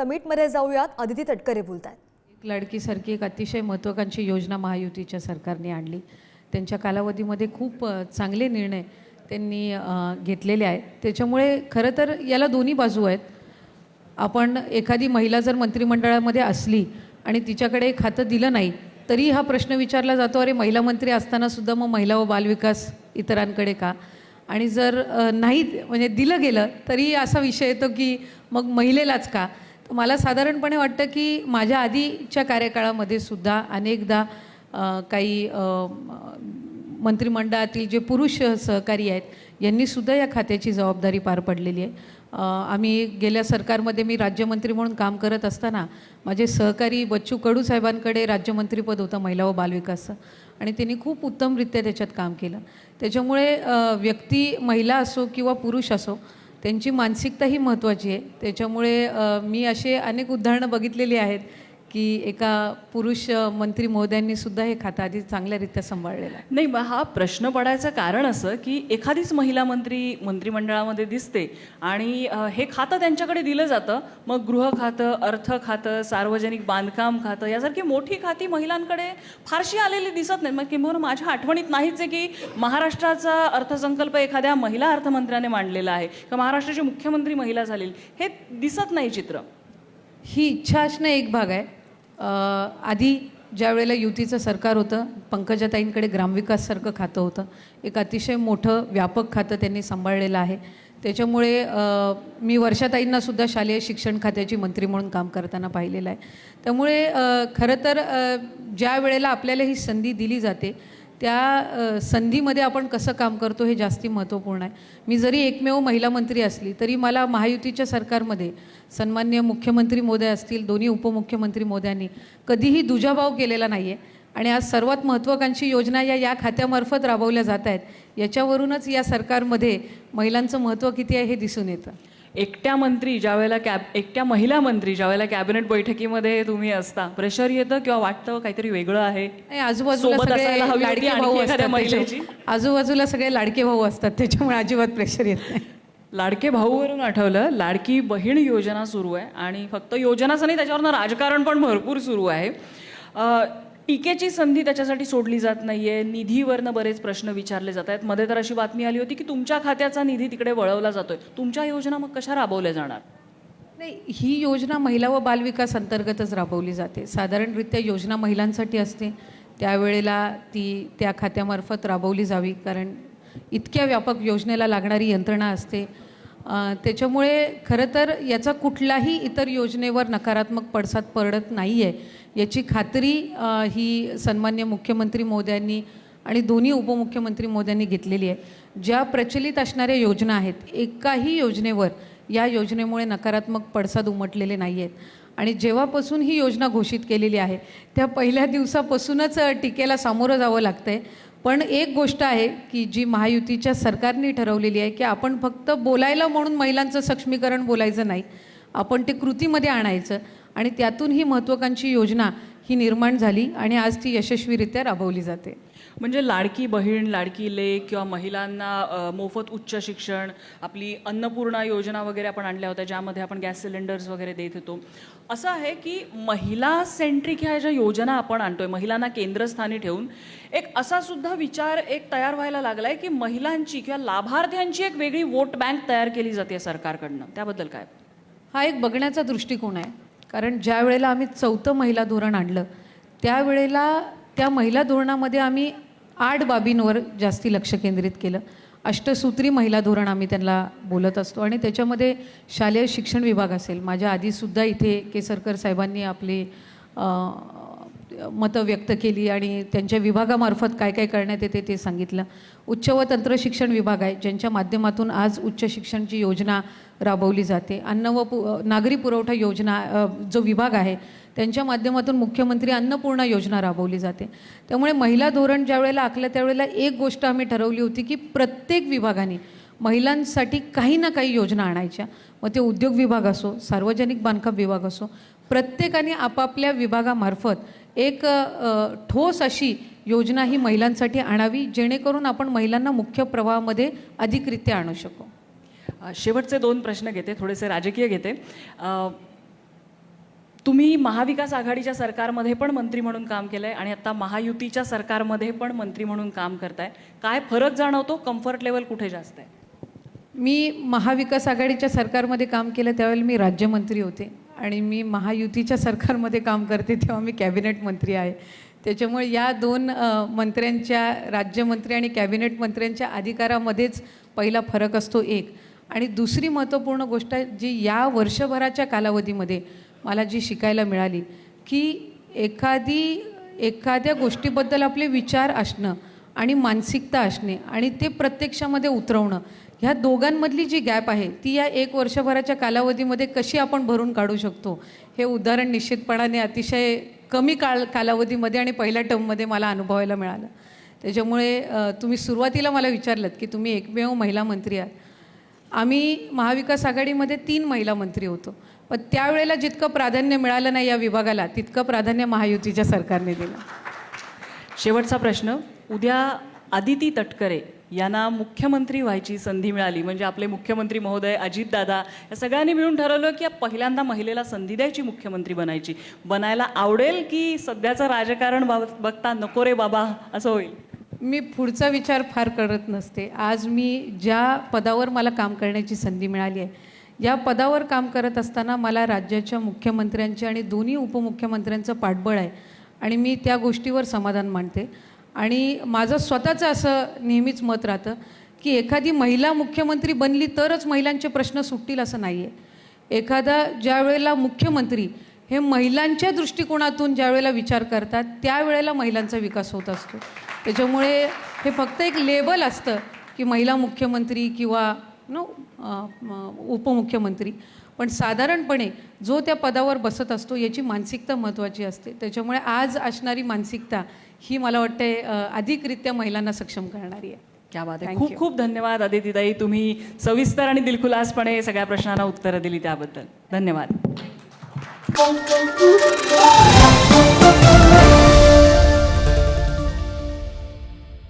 समिटमध्ये जाऊयात. अदिती तटकरे बोलत आहेत एक लाडकीसारखी एक अतिशय महत्त्वाकांक्षी योजना महायुतीच्या सरकारने आणली. त्यांच्या कालावधीमध्ये खूप चांगले निर्णय त्यांनी घेतलेले आहेत. त्याच्यामुळे खरं तर याला दोन्ही बाजू आहेत. आपण एखादी महिला जर मंत्रिमंडळामध्ये असली आणि तिच्याकडे एक खातं दिलं नाही तरी हा प्रश्न विचारला जातो अरे महिला मंत्री असताना सुद्धा मग महिला व बालविकास इतरांकडे का? आणि जर नाही म्हणजे दिलं गेलं तरी असा विषय येतो की मग महिलेलाच का? मला साधारणपणे वाटतं की माझ्या आधीच्या कार्यकाळामध्ये सुद्धा अनेकदा काही मंत्रिमंडळातील जे पुरुष सहकारी आहेत यांनीसुद्धा या खात्याची जबाबदारी पार पडलेली आहे. आम्ही गेल्या सरकारमध्ये मी राज्यमंत्री म्हणून काम करत असताना माझे सहकारी बच्चू कडू साहेबांकडे राज्यमंत्रीपद होतं महिला व बालविकासचं आणि त्यांनी खूप उत्तमरित्या त्याच्यात काम केलं. त्याच्यामुळे व्यक्ती महिला असो किंवा पुरुष असो त्यांची मानसिकता ही महत्त्वाची आहे. त्याच्यामुळे मी असे अनेक उदाहरणं बघितलेली आहेत. की एका पुरुष मंत्री महोदयांनी सुद्धा हे खातं आधी चांगल्यारीत्या सांभाळलेलं आहे. नाही मग हा प्रश्न पडायचं कारण असं की एखादीच महिला मंत्री मंत्रिमंडळामध्ये दिसते आणि हे खातं त्यांच्याकडे दिलं जातं. मग गृह खातं अर्थ खातं सार्वजनिक बांधकाम खातं यासारखी मोठी खाती महिलांकडे फारशी आलेली दिसत नाहीत. मग किंवा माझ्या आठवणीत नाहीच आहे की महाराष्ट्राचा अर्थसंकल्प एखाद्या महिला अर्थमंत्र्याने मांडलेला आहे किंवा महाराष्ट्राची मुख्यमंत्री महिला झालेली. हे दिसत नाही चित्र. ही इच्छा असणं एक भाग आहे. आधी ज्या वेळेला युतीचं सरकार होतं पंकजाताईंकडे ग्रामविकाससारखं खातं होतं. एक अतिशय मोठं व्यापक खातं त्यांनी सांभाळलेलं आहे. त्याच्यामुळे मी वर्षाताईंना सुद्धा शालेय शिक्षण खात्याची मंत्री म्हणून काम करताना पाहिलेलं आहे. त्यामुळे खरं तर ज्या वेळेला आपल्याला ही संधी दिली जाते त्या संधीमध्ये आपण कसं काम करतो हे जास्ती महत्त्वपूर्ण आहे. मी जरी एकमेव महिला मंत्री असली तरी मला महायुतीच्या सरकारमध्ये सन्मान्य मुख्यमंत्री मोदय असतील दोन्ही उपमुख्यमंत्री मोदयांनी कधीही दुजाभाव केलेला नाही आहे आणि आज सर्वात महत्त्वाकांक्षी योजना या या खात्यामार्फत राबवल्या जात आहेत. याच्यावरूनच या सरकारमध्ये महिलांचं महत्त्व किती आहे हे दिसून येतं. एकट्या मंत्री ज्या वेळेला कॅब एकट्या महिला मंत्री ज्या वेळेला कॅबिनेट बैठकीमध्ये तुम्ही असता प्रेशर येतं किंवा वाटतं काहीतरी वेगळं आहे? नाही आजूबाजूला सोबत सगळे असायला हवी होती लाडके आणखी भाऊ एखाद्या असतात महिलेची. त्याच्या- आजूबाजूला सगळे लाडके भाऊ असतात त्याच्यामुळे अजिबात प्रेशर येत नाही. लाडके भाऊवरून आठवलं लाडकी बहीण योजना सुरू आहे आणि फक्त योजनाच नाही त्याच्यावरनं राजकारण पण भरपूर सुरू आहे. अ, टीकेची संधी त्याच्यासाठी सोडली जात नाहीये. निधीवरनं बरेच प्रश्न विचारले जात आहेत. मध्ये तर अशी बातमी आली होती की तुमच्या खात्याचा निधी तिकडे वळवला जातोय. तुमच्या योजना मग कशा राबवल्या जाणार? नाही ही योजना महिला व बालविकास अंतर्गतच राबवली जाते. साधारणरित्या योजना महिलांसाठी असते. त्यावेळेला ती त्या खात्यामार्फत राबवली जावी कारण इतक्या व्यापक योजनेला लागणारी यंत्रणा असते. त्याच्यामुळे खरं तर याचा कुठलाही इतर योजनेवर नकारात्मक पडसाद पडत नाही आहे याची खात्री ही सन्मान्य मुख्यमंत्री मोद्यांनी आणि दोन्ही उपमुख्यमंत्री मोद्यांनी घेतलेली आहे. ज्या प्रचलित असणाऱ्या योजना आहेत एकाही योजनेवर या योजनेमुळे नकारात्मक पडसाद उमटलेले नाही आहेत आणि जेव्हापासून ही योजना घोषित केलेली आहे त्या पहिल्या दिवसापासूनच टीकेला सामोरं जावं लागतं आहे पण एक गोष्ट आहे की जी महायुतीच्या सरकारने ठरवलेली आहे की आपण फक्त बोलायला म्हणून महिलांचं सक्षमीकरण बोलायचं नाही आपण ते कृतीमध्ये आणायचं. आणि त्यातून ही महत्त्वाकांक्षी योजना ही निर्माण झाली आणि आज ती यशस्वीरित्या राबवली जाते. म्हणजे लाडकी बहीण लाडकी लेक किंवा महिलांना मोफत उच्च शिक्षण आपली अन्नपूर्णा योजना वगैरे आपण आणल्या होत्या ज्यामध्ये आपण गॅस सिलेंडर्स वगैरे देत होतो. असं आहे की महिला सेंट्रिक ह्या ज्या योजना आपण आणतोय महिलांना केंद्रस्थानी ठेवून एक असा सुद्धा विचार एक तयार व्हायला लागलाय की महिलांची किंवा लाभार्थ्यांची एक वेगळी वोट बँक तयार केली जाते सरकारकडनं. त्याबद्दल काय? हा एक बघण्याचा दृष्टिकोन आहे. कारण ज्या वेळेला आम्ही चौथं महिला धोरण आणलं त्यावेळेला त्या महिला धोरणामध्ये आम्ही आठ बाबींवर जास्ती लक्ष केंद्रित केलं. अष्टसूत्री महिला धोरण आम्ही त्यांना बोलत असतो आणि त्याच्यामध्ये शालेय शिक्षण विभाग असेल. माझ्या आधीसुद्धा इथे केसरकर साहेबांनी आपले मतं व्यक्त केली आणि त्यांच्या विभागामार्फत काय काय करण्यात येते ते सांगितलं. उच्च व तंत्र शिक्षण विभाग आहे ज्यांच्या माध्यमातून आज उच्च शिक्षणची योजना राबवली जाते. अन्न व पु नागरी पुरवठा योजना जो विभाग आहे त्यांच्या माध्यमातून मुख्यमंत्री अन्नपूर्णा योजना राबवली जाते. त्यामुळे महिला धोरण ज्या वेळेला आखलं त्यावेळेला एक गोष्ट आम्ही ठरवली होती की प्रत्येक विभागाने महिलांसाठी काही ना काही योजना आणायच्या. मग ते उद्योग विभाग असो सार्वजनिक बांधकाम विभाग असो प्रत्येकाने आपापल्या विभागामार्फत एक ठोस अशी योजना ही महिलांसाठी आणावी जेणेकरून आपण महिलांना मुख्य प्रवाहामध्ये अधिकरित्या आणू शकू. शेवटचे दोन प्रश्न घेते थोडेसे राजकीय घेते. तुम्ही महाविकास आघाडीच्या सरकारमध्ये पण मंत्री म्हणून काम केलंय आणि आता महायुतीच्या सरकारमध्ये पण मंत्री म्हणून काम करताय. काय फरक जाणवतो? कम्फर्ट लेवल कुठे जास्त आहे? मी महाविकास आघाडीच्या सरकारमध्ये काम केलं त्यावेळेला मी राज्यमंत्री होते. आणि मी महायुतीच्या सरकारमध्ये काम करते तेव्हा मी कॅबिनेट मंत्री आहे. त्याच्यामुळे या दोन मंत्र्यांच्या राज्यमंत्री आणि कॅबिनेट मंत्र्यांच्या अधिकारामध्येच पहिला फरक असतो एक. आणि दुसरी महत्त्वपूर्ण गोष्ट आहे जी या वर्षभराच्या कालावधीमध्ये मला जी शिकायला मिळाली की एखादी एखाद्या गोष्टीबद्दल आपले विचार असणं आणि मानसिकता असणे आणि ते प्रत्यक्षामध्ये उतरवणं ह्या दोघांमधली जी गॅप आहे ती या एक वर्षभराच्या कालावधीमध्ये कशी आपण भरून काढू शकतो? हे उदाहरण निश्चितपणाने अतिशय कमी काळ कालावधीमध्ये आणि पहिल्या टर्ममध्ये मला अनुभवायला मिळालं. त्याच्यामुळे तुम्ही सुरुवातीला मला विचारलं की तुम्ही एकमेव महिला मंत्री आहात. आम्ही महाविकास आघाडीमध्ये तीन महिला मंत्री होतो. पण त्यावेळेला जितकं प्राधान्य मिळालं नाही या विभागाला तितकं प्राधान्य महायुतीच्या सरकारने दिलं. शेवटचा प्रश्न. उद्या आदिती तटकरे यांना मुख्यमंत्री व्हायची संधी मिळाली. म्हणजे आपले मुख्यमंत्री महोदय अजितदादा या सगळ्यांनी मिळून ठरवलं की पहिल्यांदा महिलेला संधी द्यायची मुख्यमंत्री बनायची. बनायला आवडेल की सध्याचं राजकारण बघता नको रे बाबा असं होईल? मी पुढचा विचार फार करत नसते. आज मी ज्या पदावर मला काम करण्याची संधी मिळाली आहे या पदावर काम करत असताना मला राज्याच्या मुख्यमंत्र्यांचे आणि दोन्ही उपमुख्यमंत्र्यांचं पाठबळ आहे आणि मी त्या गोष्टीवर समाधान मानते. आणि माझं स्वतःचं असं नेहमीच मत राहतं की एखादी महिला मुख्यमंत्री बनली तरच महिलांचे प्रश्न सुटतील असं नाही आहे एखादा ज्या वेळेला मुख्यमंत्री हे महिलांच्या दृष्टिकोनातून ज्या वेळेला विचार करतात त्यावेळेला महिलांचा विकास होत असतो. त्याच्यामुळे हे फक्त एक लेबल असतं की महिला मुख्यमंत्री किंवा नो उपमुख्यमंत्री. पण साधारणपणे जो त्या पदावर बसत असतो याची मानसिकता महत्त्वाची असते. त्याच्यामुळे आज असणारी मानसिकता ही मला वाटते अधिकरित्या महिलांना सक्षम करणारी आहे. क्या बात आहे. खूप. खूप धन्यवाद आदितीताई तुम्ही सविस्तर आणि दिलखुलासपणे सगळ्या प्रश्नांना उत्तरं दिली त्याबद्दल. धन्यवाद.